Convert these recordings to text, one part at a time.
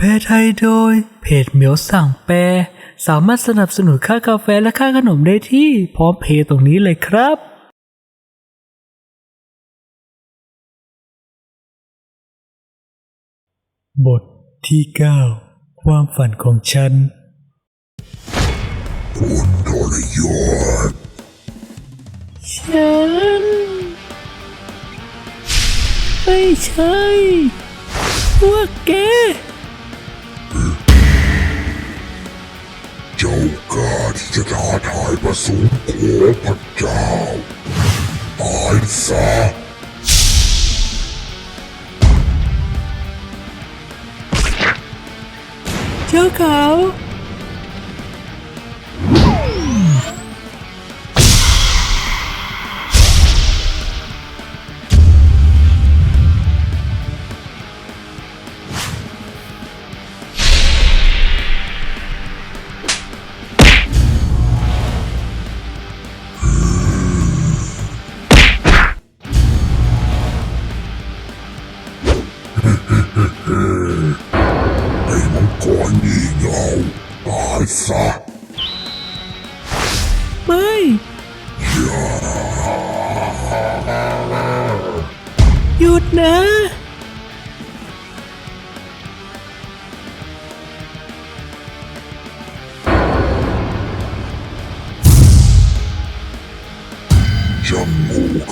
แพรไทยโดย เพจเหมียวสั่งแปรสามารถสนับสนุนค่ากาแฟและค่าขนมได้ที่พร้อมเพย์ตรงนี้เลยครับ บทที่ 9 ความฝันของฉันทรยศฉัน ไม่ใช่พวกแก เจ้ากล้าที่จะท้าทายประสงค์ของพระเจ้าตายซะเจ้าเขา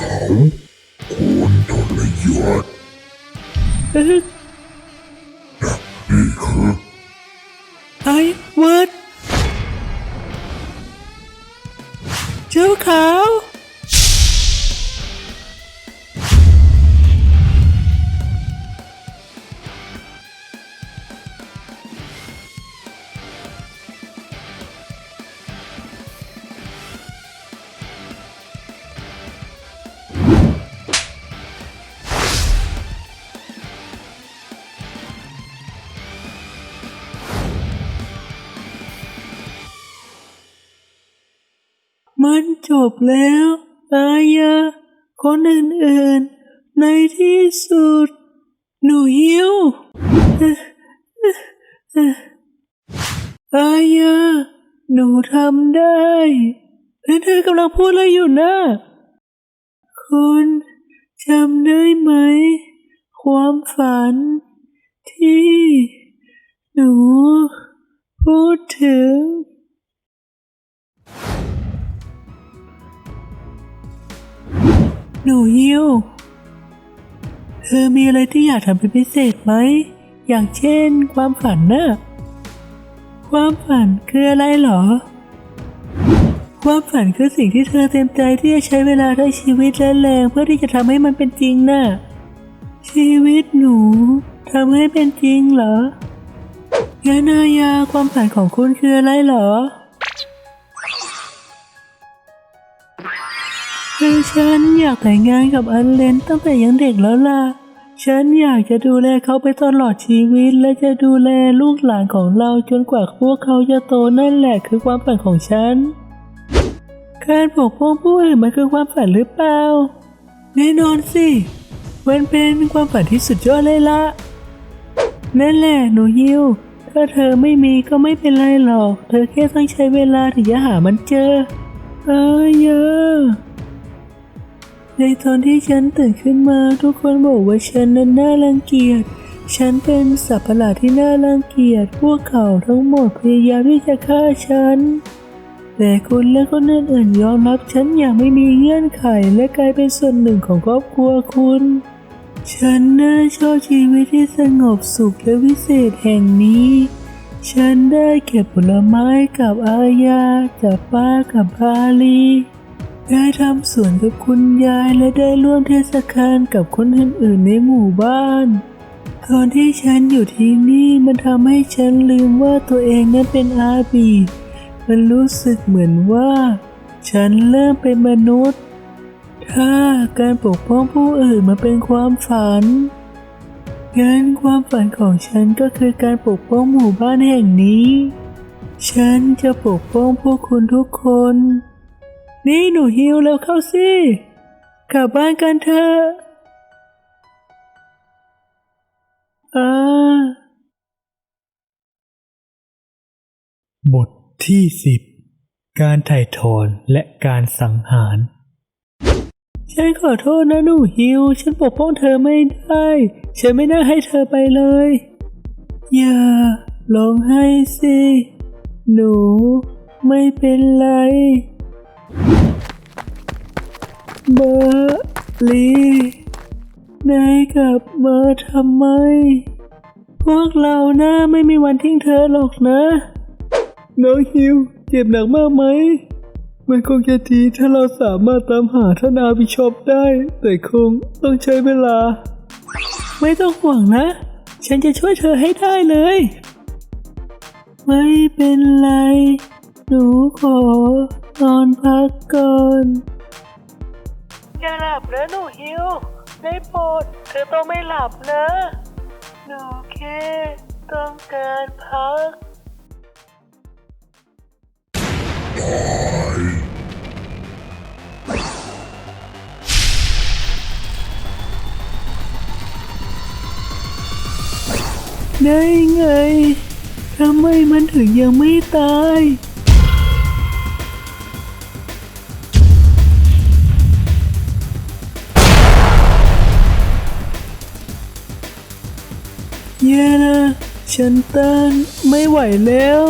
เขาควรทรยศเอ๊ะนี่คือไอ้เวิร์ดเจ้าขาว บแล้วอายาคนอื่นๆ ในที่สุด หนูหิวอายาหนูทำได้แล้วเธอกำลังพูดอะไรอยู่นะ คุณจำได้ไหม ความฝันที่ หนู พูดถึง หนูฮิวเธอมีอะไรที่อยากทำเป็นพิเศษไหม อย่างเช่น ความฝันน่ะความฝันคืออะไรเหรอ ความฝันคือสิ่งที่เธอเต็มใจที่จะใช้เวลาทั้งชีวิตและแรงเพื่อที่จะทำให้มันเป็นจริงน่ะ ชีวิตหนูทำให้เป็นจริงเหรอ ยานายาความฝันของคุณคืออะไรเหรอ คือฉันอยากแต่งงานกับอันเลนตั้งแต่ยังเด็กแล้วล่ะ ฉันอยากจะดูแลเขาไปตลอดชีวิต และจะดูแลลูกหลานของเราจนกว่าพวกเขาจะโตนั่นแหละคือความฝันของฉัน การปกป้องผู้อื่นมันคือความฝันหรือเปล่า แน่นอนสิ มันเป็นความฝันที่สุดยอดเลยละนั่นแหละหนูฮิว ถ้าเธอไม่มีก็ไม่เป็นไรหรอก เธอแค่ต้องใช้เวลาถึงจะหามันเจอ เอ้ยเยอะ ในตอนที่ฉันตื่นขึ้นมาทุกคนบอกว่าฉันนั้นน่ารังเกียจ ฉันเป็นสัตว์ประหลาดที่น่ารังเกียจ พวกเขาทั้งหมดพยายามที่จะฆ่าฉัน แต่คุณและคนอื่นๆยอมรับฉันอย่างไม่มีเงื่อนไขและกลายเป็นส่วนหนึ่งของครอบครัวคุณ ฉันน่าชอบชีวิตที่สงบสุขและวิเศษแห่งนี้ ฉันได้เก็บผลไม้กับอาญาจากป้ากับพาลี ได้ทำสวนกับคุณยายและได้ร่วมเทศกาลกับคนอื่นๆในหมู่บ้าน ตอนที่ฉันอยู่ที่นี่มันทำให้ฉันลืมว่าตัวเองนั้นเป็นอาบีมันรู้สึกเหมือนว่า ฉันเริ่มเป็นมนุษย์ ถ้าการปกป้องผู้อื่นมาเป็นความฝันงั้นความฝันของฉันก็คือการปกป้องหมู่บ้านแห่งนี้ ฉันจะปกป้องพวกคุณทุกคน นี่หนูฮิวแล้วเข้าสิกลับบ้านกันเถอะอ่าบทที่สิบการถ่ายถอนและการสังหาร ฉันขอโทษนะหนูฮิว ฉันปกป้องเธอไม่ได้ ฉันไม่น่าให้เธอไปเลย อย่าร้องไห้สิ หนูไม่เป็นไร เบอร์ลีนายกลับมาทำไม พวกเราหนะไม่มีวันทิ้งเธอหรอกนะ น้องฮิว เจ็บหนักมากไหม มันคงจะดีถ้าเราสามารถตามหาท่านอาบิชอบได้ แต่คงต้องใช้เวลา ไม่ต้องห่วงนะ ฉันจะช่วยเธอให้ได้เลย ไม่เป็นไร หนูขอ นอนพักก่อนอย่าหลับนะหนูฮิวได้โปรดเธอต้องไม่หลับนะ หนูแค่ต้องการพัก ได้ไง ทำไมมันถึงยังไม่ตาย แย่นะฉันต้านไม่ไหวแล้ว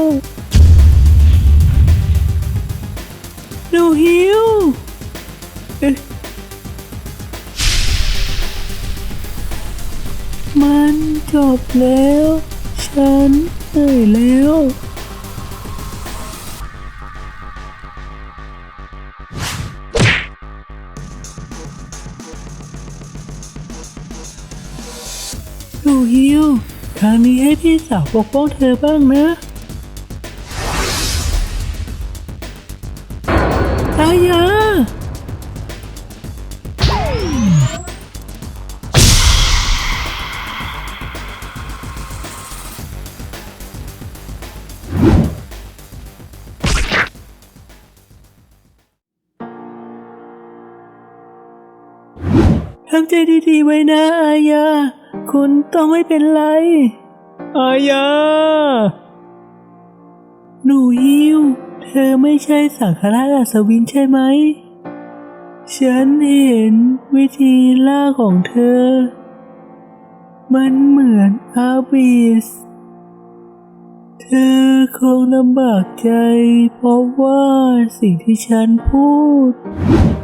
หนูหิวเอ๊ะมันจบแล้ว ฉันเหนื่อยแล้ว สาวปกป้องเธอบ้างนะอายาทำใจดีๆไว้นะ อายา คุณต้องไม่เป็นไร อายา หนูฮิว เธอไม่ใช่สังฆราชอัศวินใช่ไหม ฉันเห็นวิธีล่าของเธอ มันเหมือนอาบิส เธอคงลำบากใจ เพราะว่าสิ่งที่ฉันพูด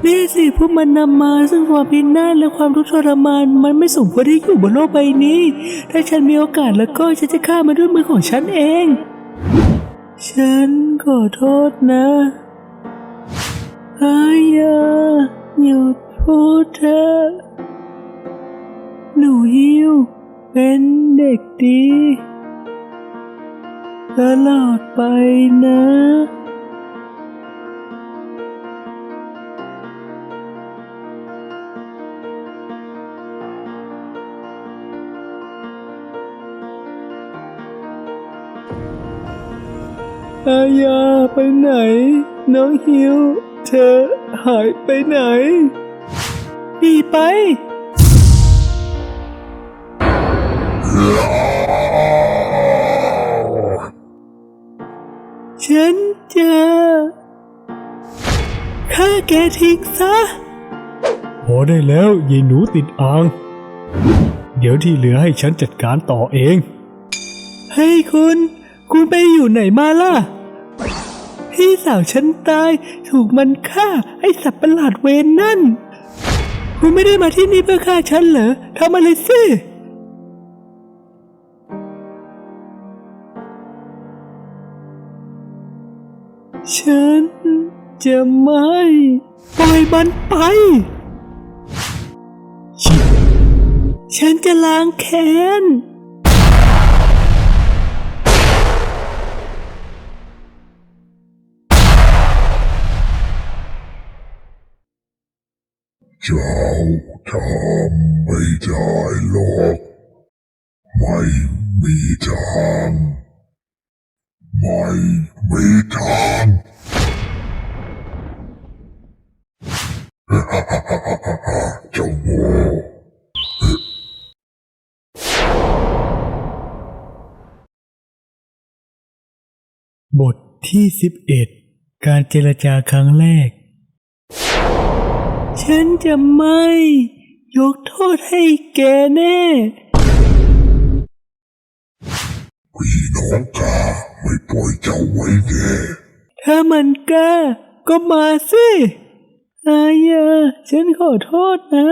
นี่สิพวกมันนำมาซึ่งความพินาศและความทุกข์ทรมาน มันไม่สมควรที่อยู่บนโลกใบนี้ ถ้าฉันมีโอกาสแล้วก็ฉันจะฆ่ามันด้วยมือของฉันเอง ฉันขอโทษนะอายาหยุดพูดเถอะหนูฮิวเป็นเด็กดี ตลอดไปนะ อายาไปไหน น้องฮิว เธอหายไปไหนหนีไป ฉันจะฆ่าแกทิ้งซะพอได้แล้วยายหนูติดอ่าง เดี๋ยวที่เหลือให้ฉันจัดการต่อเองเฮ้ยคุณ คุณไปอยู่ไหนมาล่ะ พี่สาวฉันตาย ถูกมันฆ่าไอ้สัตว์ประหลาดเวนนั่น คุณไม่ได้มาที่นี่เพื่อฆ่าฉันเหรอทำอะไรสิฉันจะไม่ปล่อยมันไป ฉันจะล้างแค้น เจ้าทำไม่ได้หรอกไม่มีทางไม่มีทางเจ้าโง่บทที่11การเจรจาครั้งแรก ฉันจะไม่ ยกโทษให้แกแน่พี่น้องกาไม่ปล่อยเจ้าไว้แน่ถ้ามันกล้าก็มาสิอายาฉันขอโทษนะ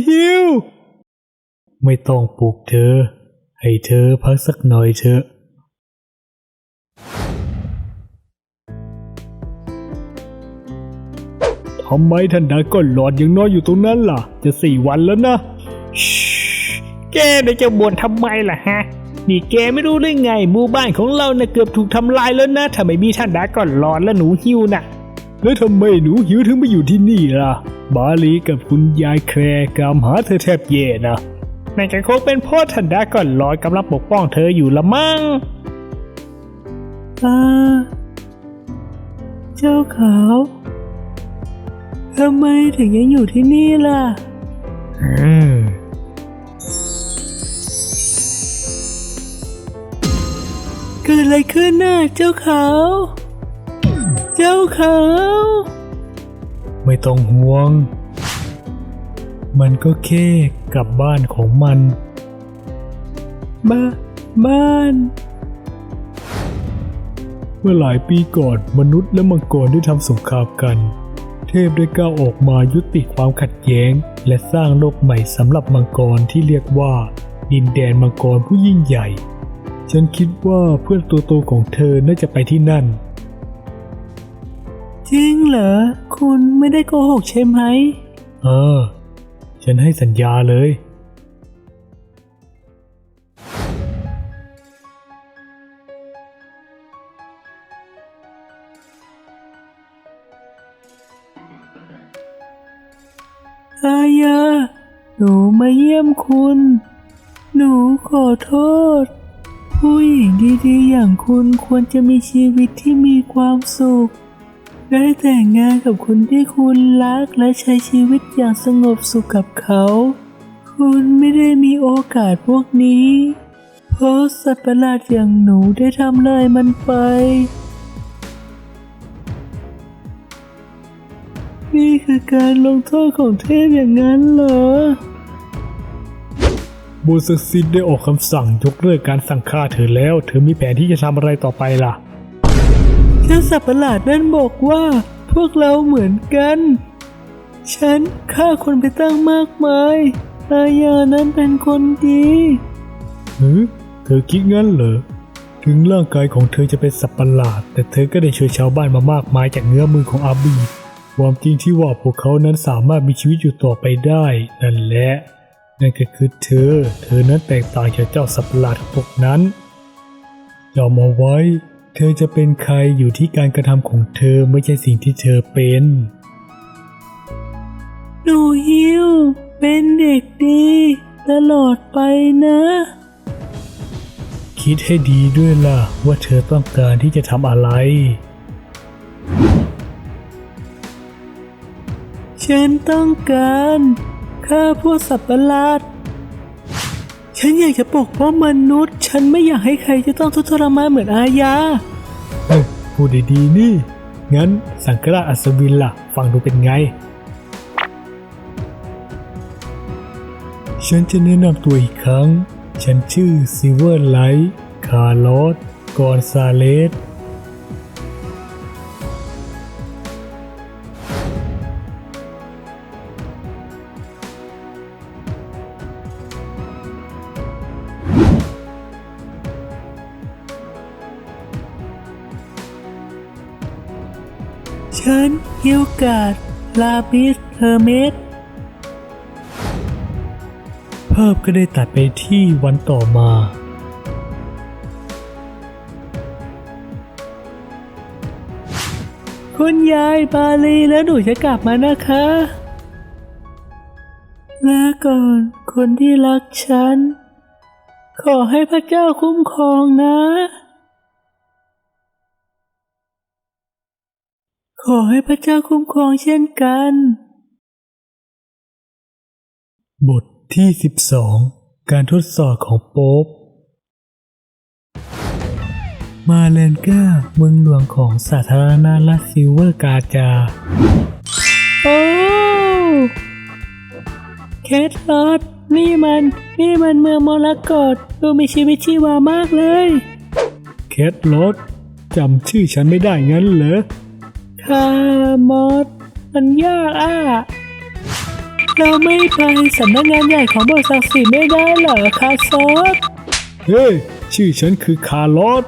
หนูหิว ไม่ต้องปลุกเธอ ให้เธอพักสักหน่อยเถอะทำไมท่านดาก้อนหลอดยังน้อยอยู่ตรงนั้นล่ะ จะสี่วันแล้วนะแกได้จะบ่นทำไมล่ะฮะ นี่แกไม่รู้ได้ไงหมู่บ้านของเราเนะ่ะเกือบถูกทำลายแล้วนะถ้าไม่มีท่านดาก้อนหลอดและหนูหิวน่ะแล้วทำไมหนูหิวถึงมาอยู่ที่นี่ล่ะ บาลีกับคุณยายแคร์กามหาเธอแทบแย่นะนั่นก็คงเป็นเพ่อทันดาก่อนลอยกำลังปกป้องเธออยู่ละมั้งอ่าเจ้าขาวทำไมถึงยังอยู่ที่นี่ล่ะ อืมเกิดอะไรขึ้นน่ะเจ้าขาว เจ้าขาว ไม่ต้องห่วง มันก็แค่กลับบ้านของมันบ้าบ้าน เมื่อหลายปีก่อนมนุษย์และมังกรได้ทำสงครามกัน เทพได้ก้าวออกมายุติความขัดแย้ง และสร้างโลกใหม่สำหรับมังกรที่เรียกว่า ดินแดนมังกรผู้ยิ่งใหญ่ ฉันคิดว่าเพื่อนตัวโตของเธอน่าจะไปที่นั่น จริงเหรอ คุณไม่ได้โกหกใช่ไหม เออ ฉันให้สัญญาเลย อายาหนูมาเยี่ยมคุณ หนูขอโทษ ผู้หญิงดีๆ อย่างคุณควรจะมีชีวิตที่มีความสุข ได้แต่งงานกับคนที่คุณรักและใช้ชีวิตอย่างสงบสุขกับเขา คุณไม่ได้มีโอกาสพวกนี้ เพราะสัตว์ประหลาดอย่างหนูได้ทำเลยมันไปนี่คือการลงโทษของเทพอย่างนั้นเหรอบูสซิดได้ออกคำสั่งยกเลิกการสั่งฆ่าเธอแล้ว เธอมีแผนที่จะทำอะไรต่อไปล่ะ เจ้าสัตว์ประหลาดนั่นบอกว่า พวกเราเหมือนกัน ฉันฆ่าคนไปตั้งมากมายอายานั้นเป็นคนดีหือเธอคิดงั้นเหรอ ถึงร่างกายของเธอจะเป็นสัตว์ประหลาด แต่เธอก็ได้ช่วยชาวบ้านมามากมายจากเงื้อมือของอาบี ความจริงที่ว่าพวกเขานั้นสามารถมีชีวิตอยู่ต่อไปได้ นั่นแหละ นั่นก็คือเธอ เธอนั้นแตกต่างจากเจ้าสัตว์ประหลาดพวกนั้นจำเอาไว้ เธอจะเป็นใครอยู่ที่การกระทำของเธอไม่ใช่สิ่งที่เธอเป็นหนูฮิวเป็นเด็กดี ตลอดไปนะ คิดให้ดีด้วยล่ะ ว่าเธอต้องการที่จะทำอะไร ฉันต้องการฆ่าพวกสัตว์ประหลาด ฉันอยากจะปกป้องมนุษย์ ฉันไม่อยากให้ใครจะต้องทุกข์ทรมานเหมือนอาญาเฮ้ยพูดดีๆนี่ งั้นสังกราอัศวินล่ะ ฟังดูเป็นไง ฉันจะแนะนำตัวอีกครั้ง ฉันชื่อซิเวอร์ไลท์ คาร์ลอสกอนซาเลส ลาบิสเฮอร์เมสภาพก็ได้ตัดไปที่วันต่อมาคุณยายบาลีแล้วหนูจะกลับมานะคะลาก่อนคนที่รักฉัน ขอให้พระเจ้าคุ้มครองนะ ขอให้พระเจ้าคุ้มครองเช่นกัน บทที่ 12 การทดสอบของโป๊ปมาเลนกาเมืองหลวงของสาธารณรัฐซิลเวอร์กาจา โอ้เคทลอดนี่มัน นี่มันเมืองมรกตดูมีชีวิตชีวามากเลย เคทลอดจำชื่อฉันไม่ได้งั้นเหรอ คามอสมันยากอะ เราไม่ไปสำนักงานใหญ่ของบริษัทสิไม่ได้เหรอคาซอสเฮ้ย ชื่อฉันคือคาร์ลอส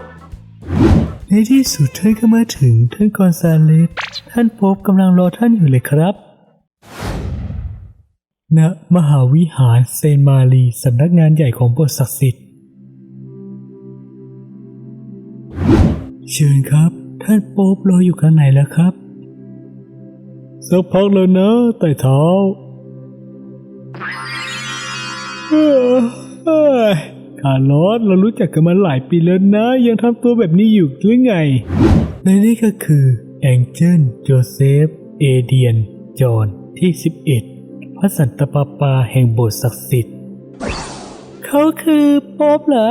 ในที่สุดท่านก็มาถึงท่านกอนซาเลสท่านโป๊บกำลังรอท่านอยู่เลยครับณมหาวิหารเซนมารีสำนักงานใหญ่ของบทศักดิ์สิทธิ์ เชิญครับ ท่านโป๊บรออยู่ข้างในแล้วครับสักพักแล้วนะไต่เท้าเอ้อเอ้ยคาร์ลอสเรารู้จักกันมาหลายปีแล้วนะ ยังทำตัวแบบนี้อยู่หรือไง และนี่ก็คือแองเจิลโจเซฟ เอเดียน จอห์นที่ 11 พระสันตะปาปาแห่งโบสถ์ศักดิ์สิทธิ์ เขาคือโป๊บเหรอ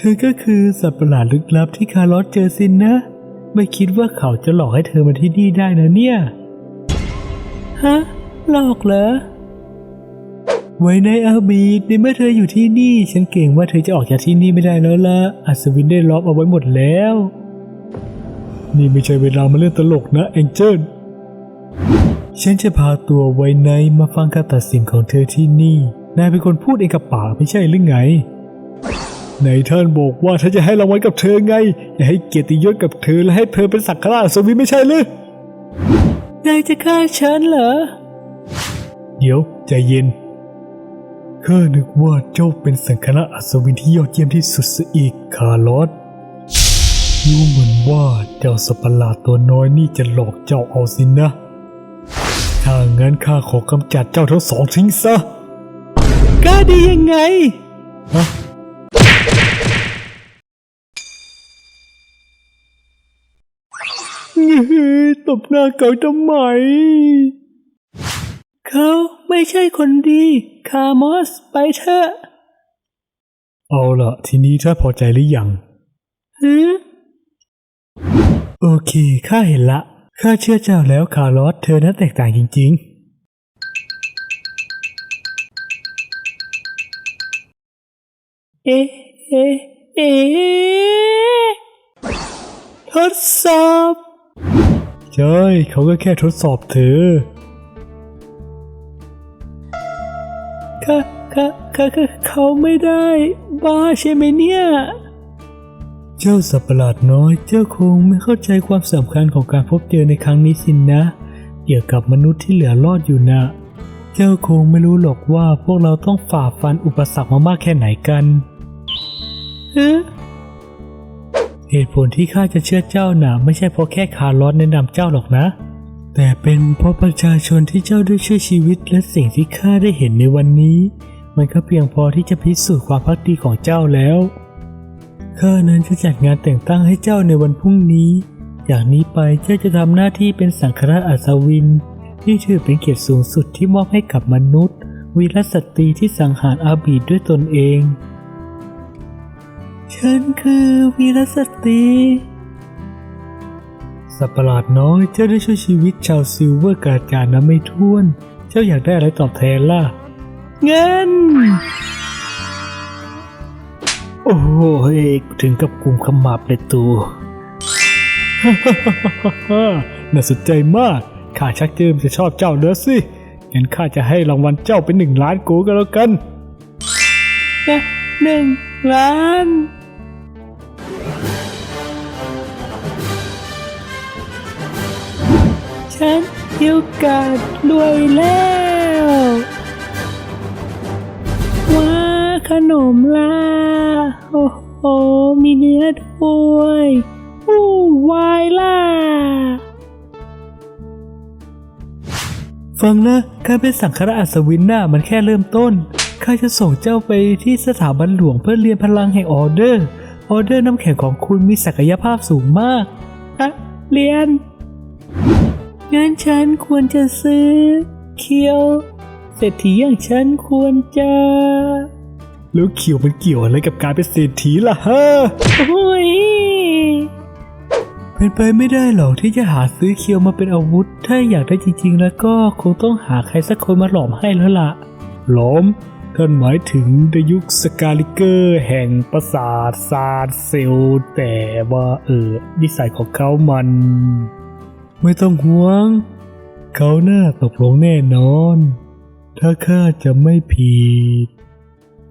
เธอก็คือสัตว์ประหลาดลึกลับที่คาร์ลอสเจอสินนะ ไม่คิดว่าเขาจะหลอกให้เธอมาที่นี่ได้นะเนี่ย ฮะ หลอกเหรอ ไว้ในอาบีดในเมื่อเธออยู่ที่นี่ ฉันเก่งว่าเธอจะออกจากที่นี่ไม่ได้แล้วละอัศวินได้ล็อกเอาไว้หมดแล้ว นี่ไม่ใช่เวลามาเล่นตลกนะแองเจิลฉันจะพาตัวไว้ในมาฟังการตัดสินของเธอที่นี่ นายเป็นคนพูดเองกับปากไม่ใช่หรือไง ไหนท่านบอกว่าฉันจะให้รางวัลกับเธอไง อย่าให้เกียรติยศกับเธอและให้เธอเป็นสักการะอัศวินไม่ใช่หรือนายจะฆ่าฉันเหรอ เดี๋ยวใจเย็นข้านึกว่าเจ้าเป็นสังฆราชอัศวินที่ยอดเยี่ยมที่สุดซะอีกคาร์ลอสดูเหมือนว่าเจ้าสัตว์ประหลาดตัวน้อยนี่จะหลอกเจ้าเอาสินะถ้างั้นข้าขอกำจัดเจ้าทั้งสองทิ้งซะกล้าดียังไงฮะ ตบหน้าเก่าทำไม เขาไม่ใช่คนดี คามอสไปเถอะ เอาละทีนี้ถ้าพอใจหรือยังฮึโอเค ข้าเห็นละ ข้าเชื่อเจ้าแล้วคาร์ลอสเธอนั้นแตกต่างจริง ๆเอ๊ะเอ๊ะเอ๊ะทดสอบ ใช่เขาก็แค่ทดสอบเธอค่ะค่ะค่ะค่ะเขาไม่ได้ บ้าใช่ไหมเนี่ย เจ้าสัตว์ประหลาดน้อย เจ้าคงไม่เข้าใจความสำคัญของการพบเจอในครั้งนี้สินนะ เกี่ยวกับมนุษย์ที่เหลือรอดอยู่นะ เจ้าคงไม่รู้หรอกว่าพวกเราต้องฝ่าฟันอุปสรรคมามากแค่ไหนกันเอ๊ะ เหตุผลที่ข้าจะเชื่อเจ้าน่ะไม่ใช่เพราะแค่คาร์ลอสแนะนำเจ้าหรอกนะ แต่เป็นเพราะประชาชนที่เจ้าได้ช่วยชีวิตและสิ่งที่ข้าได้เห็นในวันนี้ มันก็เพียงพอที่จะพิสูจน์ความพักดีของเจ้าแล้วข้านั้นจะจัดงานแต่งตั้งให้เจ้าในวันพรุ่งนี้จากนี้ไปเจ้าจะทำหน้าที่เป็นสังฆราชอัศวิน ที่ถือเป็นเกียรติสูงสุดที่มอบให้กับมนุษย์ วีรสตรีที่สังหารอาบีดด้วยตนเอง ฉันคือวีรสตรี สัตว์ประหลาดน้อย เจ้าได้ช่วยชีวิตชาวซิลเวอร์กาจานะไม่ท้วน เจ้าอยากได้อะไรตอบแทนล่ะ เงิน โอ้โหถึงกับกลุ่มขมับเลยตัวน่าสนใจมาก ข้าชักเจิมจะชอบเจ้าเด้อสิ งั้นข้าจะให้รางวัลเจ้าเป็นหนึ่งล้านกูก็แล้วกันนะหนึ่งล้าน ฉันเกี่ยวกาดรวยแล้วว้าขนมล่ะโอ้โหมีเนื้อด้วยอู้วายล่ะฟังนะการเป็นสังฆราชอัศวินน่ะมันแค่เริ่มต้นข้าข้าจะส่งเจ้าไปที่สถาบันหลวงเพื่อเรียนพลังแห่งออเดอร์ ออเดอร์น้ำแข็งของคุณมีศักยภาพสูงมากอะเรียน งั้นฉันควรจะซื้อ เคียวเศรษฐีอย่างฉันควรจะแล้วเขียวมันเกี่ยวอะไรกับการเป็นเศรษฐีล่ะฮะโอ้ยเป็นไปไม่ได้หรอกที่จะหาซื้อเคียวมาเป็นอาวุธ ถ้าอยากได้จริงๆ แล้วก็คงต้องหาใครสักคนมาหลอมให้แล้วล่ะ หลอมท่านหมายถึงในยุคสกาลิเกอร์แห่งปราสาทซาร์เซลแต่ว่าเออนิสัยของเขามัน ไม่ต้องห่วง เขาหน่าตกลงแน่นอน ถ้าข้าจะไม่ผิด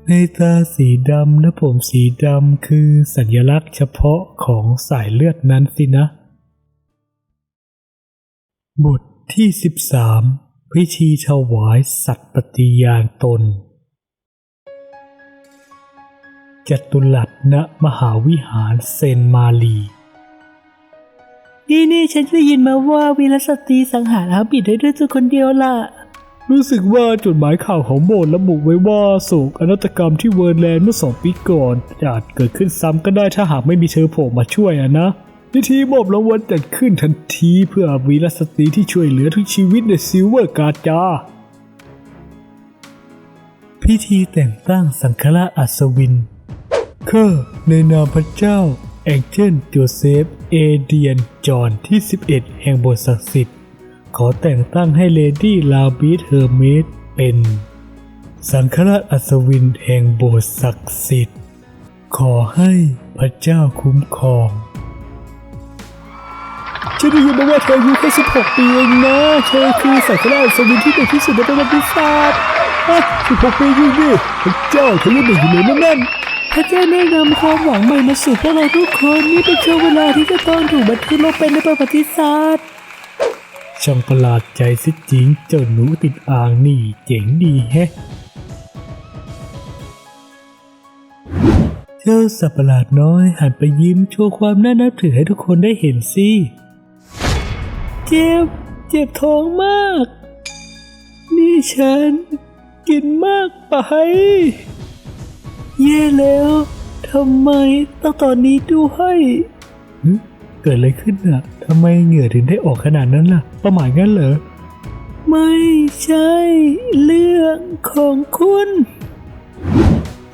ในตาสีดำและผมสีดำคือสัญลักษณ์เฉพาะของสายเลือดนั้นสินะ บทที่ 13 พิธีถวายสัตย์ปฏิญาณตนจตุรัสณมหาวิหารเซนมาลี นี่นี่ฉันได้ยินมาว่าวีรสตรีสังหารอาบิดได้ด้วยตัวคนเดียวล่ะ รู้สึกว่าจดหมายข่าวของโบสถ์ระบุไว้ว่าโศกอนาตกรรมที่เวิร์นแลนด์เมื่อสองปีก่อนอาจเกิดขึ้นซ้ำก็ได้ถ้าหากไม่มีเธอโผล่มาช่วยอะนะพิธีมอบรางวัลจัดขึ้นทันทีเพื่อวีรสตรีที่ช่วยเหลือทุกชีวิตในซิลเวอร์การ์จาพิธีแต่งตั้งสังฆราชอัศวินข้าในนามพระเจ้า แองเจิลโจเซฟ เอเดียน จอห์นที่ 11 แห่งบสถ์ศักดิ์สิทธิ์ ขอแต่งตั้งให้เลดี้ลาบีธเฮอร์เมสเป็น สังฆราชอัศวินแห่งโบสถ์ศักดิ์สิทธิ์ ขอให้พระเจ้าคุ้มครองฉันได้ยินมาว่าเธออายุแค่16ปีเองนะ เธอคือสังฆราชอัศวินที่เด็กที่สุดในประวัติศาสตร์อะ16ปีจริงดิพระเจ้าเขายังเด็กอยู่เลยนั่น ระเจ้าได้นำความหวังใหม่มาสู่พวกเราทุกคนนี่เป็นช่วงเวลาที่จะต้องถูกบันทึกลงไปในประวัติศาสตร์ช่างประหลาดใจสิจริงเจ้าหนูติดอ่างนี่เจ๋งดีแฮะเจ้าสัตว์ประหลาดน้อยหันไปยิ้มโชว์ความน่านับถือให้ทุกคนได้เห็นสิเจ็บ เจ็บท้องมาก นี่ฉัน กินมากไป แย่แล้วทำไมต้องตอนนี้ด้วยเกิดอะไรขึ้นอะทำไมเหงื่อถึงได้ออกขนาดนั้นล่ะประหมายงั้นเหรอ ไม่ใช่ เรื่องของคุณ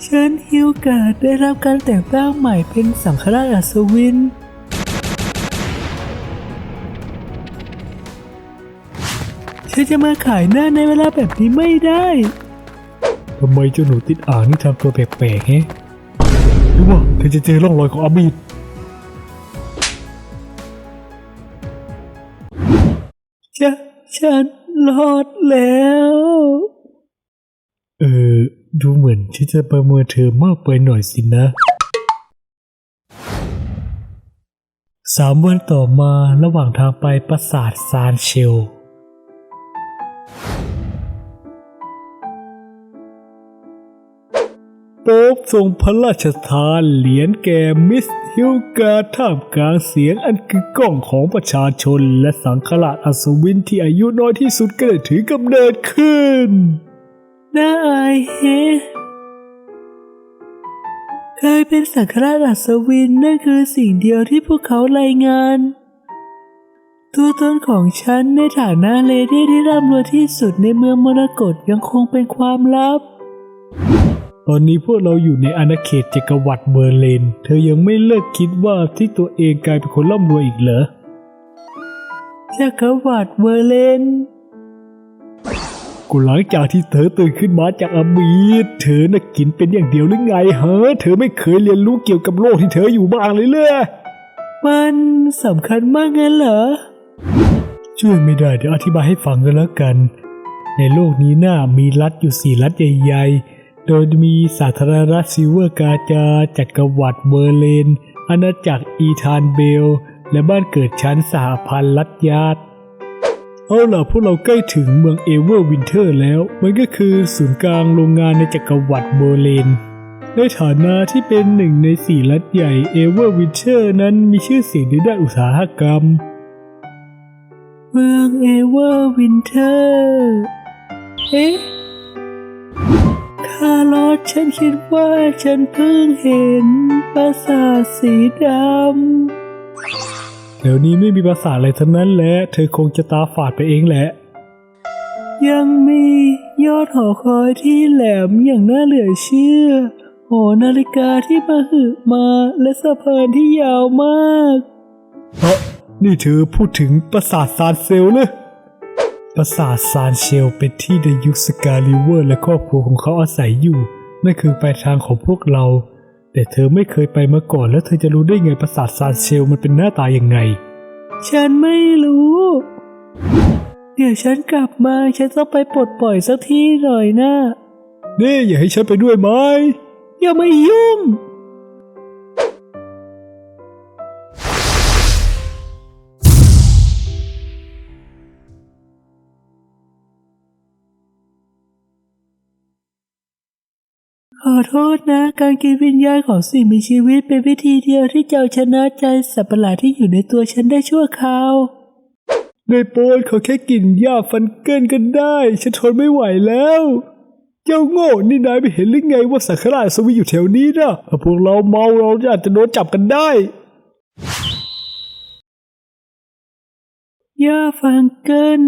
ฉันฮิวการ์ดได้รับการแต่งตั้งใหม่เป็นสังฆราชอัศวินฉันจะมาขายหน้าในเวลาแบบนี้ไม่ได้ ทำไมเจ้าหนูติดอ่างนี่ทำตัวแปลกๆแฮะหรือว่าเธอจะเจอร่องรอยของอาบีดฉันฉันรอดแล้ว เออ ดูเหมือนที่จะประเมินเธอมากไปหน่อยสินะ สามวันต่อมาระหว่างทางไปปราสาทซานเชล โป๊ปทรงพระราชทานเหรียญแก่มิสฮิลการ์ท่ามกลางเสียงอันกึกก้องของประชาชน และสังฆราชอัศวินที่อายุน้อยที่สุดก็ได้ถือกำเนิดขึ้น น่าอายแฮเคยเป็นสังฆราชอัศวินนั่นคือสิ่งเดียวที่พวกเขารายงาน ตัวตนของฉันในฐานะเลดี้ที่ร่ำรวยที่สุดในเมืองมรกตยังคงเป็นความลับ ตอนนี้พวกเราอยู่ในอาณาเขตจักรวรรดิเบอร์เลน เธอยังไม่เลิกคิดว่าที่ตัวเองกลายเป็นคนร่ำรวยอีกเหรอจักรวรรดิเบอร์เลนกูหลังจากที่เธอตื่นขึ้นมาจากอบีดเธอน่ะกินเป็นอย่างเดียวหรือไงเฮ้เธอไม่เคยเรียนรู้เกี่ยวกับโลกที่เธออยู่บ้างเลยเลยมันสำคัญมากงั้นเหรอ ช่วยไม่ได้เดี๋ยวอธิบายให้ฟังกันแล้วกัน ในโลกนี้น่ามีรัฐอยู่สี่รัฐใหญ่ๆ โดยมีสาธารณรัฐซิเวอร์กาจาจักรวรรดิเบอร์เลนอาณาจักรอีธานเบล และบ้านเกิดชั้นสหพันธ์รัฐญาตเอาล่ะพวกเราใกล้ถึงเมืองเอเวอร์วินเทอร์แล้ว มันก็คือศูนย์กลางโรงงานในจักรวรรดิเบอร์เลนในฐานะที่เป็นหนึ่งในสี่รัฐใหญ่เอเวอร์วินเทอร์นั้นมีชื่อเสียงในด้านอุตสาหกรรม เมืองเอเวอร์วินเทอร์ เอ๊ะารอดฉันคิดว่าฉันเพิ่งเห็นปราสาทสีดำเดี๋ยวนี้ไม่มีภาษาอะไรทั้งนั้นแหละ เธอคงจะตาฝาดไปเองแหละ ยังมียอดหอคอยที่แหลมอย่างน่าเหลือเชื่อ หอนาฬิกาที่มาหึมาและสะพานที่ยาวมากเออนี่เธอพูดถึงปราสาทซานเซลเลย ปราสาทซานเชลเป็นที่ในยุคสกาลิเวอร์และครอบครัวของเขาอาศัยอยู่ นั่นคือปลายทางของพวกเรา แต่เธอไม่เคยไปมาก่อน แล้วเธอจะรู้ได้ไงปราสาทซานเชลมันเป็นหน้าตาอย่างไง ฉันไม่รู้ เดี๋ยวฉันกลับมา ฉันต้องไปปลดปล่อยสักทีหน่อยนะนี่อย่าให้ฉันไปด้วยไหมอย่ามายุ่ง โทษนะ การกินวิญญาณของสิ่งมีชีวิตเป็นวิธีเดียวที่จะเอาชนะใจสัตว์ประหลาดที่อยู่ในตัวฉันได้ชั่วคราวในโปนเขาแค่กินหญ้าฟันเกินกันได้ ฉันทนไม่ไหวแล้ว เจ้าโง่ นี่นายไม่เห็นหรือไงว่าสังขารอัศวินอยู่แถวนี้นะถ้าพวกเราเมาเราอาจจะโดนจับกันได้ย่าฟังเกิน